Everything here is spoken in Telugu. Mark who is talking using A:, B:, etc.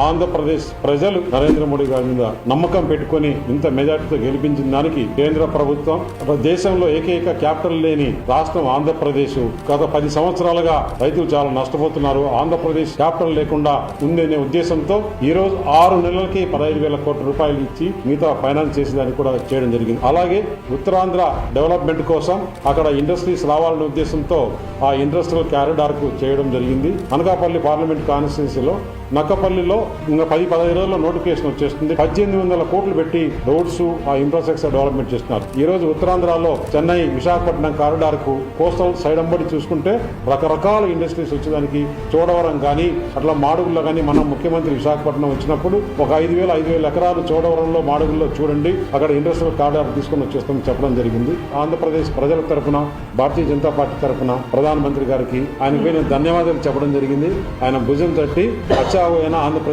A: ఆంధ్రప్రదేశ్ ప్రజలు నరేంద్ర మోడీ గారి మీద నమ్మకం పెట్టుకొని ఇంత మెజార్టీతో గెలిపించిన దానికి కేంద్ర ప్రభుత్వం దేశంలో ఏకైక క్యాపిటల్ లేని రాష్ట్రం ఆంధ్రప్రదేశ్. గత పది సంవత్సరాలుగా రైతులు చాలా నష్టపోతున్నారు. ఆంధ్రప్రదేశ్ క్యాపిటల్ లేకుండా ఉందనే ఉద్దేశంతో ఈ రోజు ఆరు నెలలకి పదహైదు వేల కోట్ల రూపాయలు ఇచ్చి మిగతా ఫైనాన్స్ చేసేదానికి కూడా చేయడం జరిగింది. అలాగే ఉత్తరాంధ్ర డెవలప్మెంట్ కోసం అక్కడ ఇండస్ట్రీస్ రావాలనే ఉద్దేశంతో ఆ ఇండస్ట్రియల్ క్యారిడార్కు చేయడం జరిగింది. అనకాపల్లి పార్లమెంట్ కాన్స్టిట్యున్సీలో నక్కపల్లిలో ఇంకా పది పదహైదు రోజుల్లో నోటిఫికేషన్ వచ్చేస్తుంది. పద్దెనిమిది వందల కోట్లు పెట్టి రోడ్స్ ఆ ఇన్ఫ్రాస్ట్రక్చర్ డెవలప్మెంట్ చేస్తున్నారు. ఈ రోజు ఉత్తరాంధ్రలో చెన్నై విశాఖపట్నం కారిడార్కు కోస్టల్ సైడ్ అంబడి చూసుకుంటే రకరకాల ఇండస్ట్రీస్ వచ్చేదానికి చోడవరం కానీ అట్లా మాడుగుల్లో కానీ మనం ముఖ్యమంత్రి విశాఖపట్నం వచ్చినప్పుడు ఒక ఐదు వేల ఐదు వేల ఎకరాలు చోడవరంలో మాడుగుల్లో చూడండి అక్కడ ఇండస్ట్రియల్ కారిడార్ తీసుకొని వచ్చేస్తామని చెప్పడం జరిగింది. ఆంధ్రప్రదేశ్ ప్రజల తరపున భారతీయ జనతా పార్టీ తరఫున ప్రధానమంత్రి గారికి ఆయనపై నేను ధన్యవాదాలు చెప్పడం జరిగింది. ఆయన భుజం తట్టి వచ్చావైన ఆంధ్రప్రదేశ్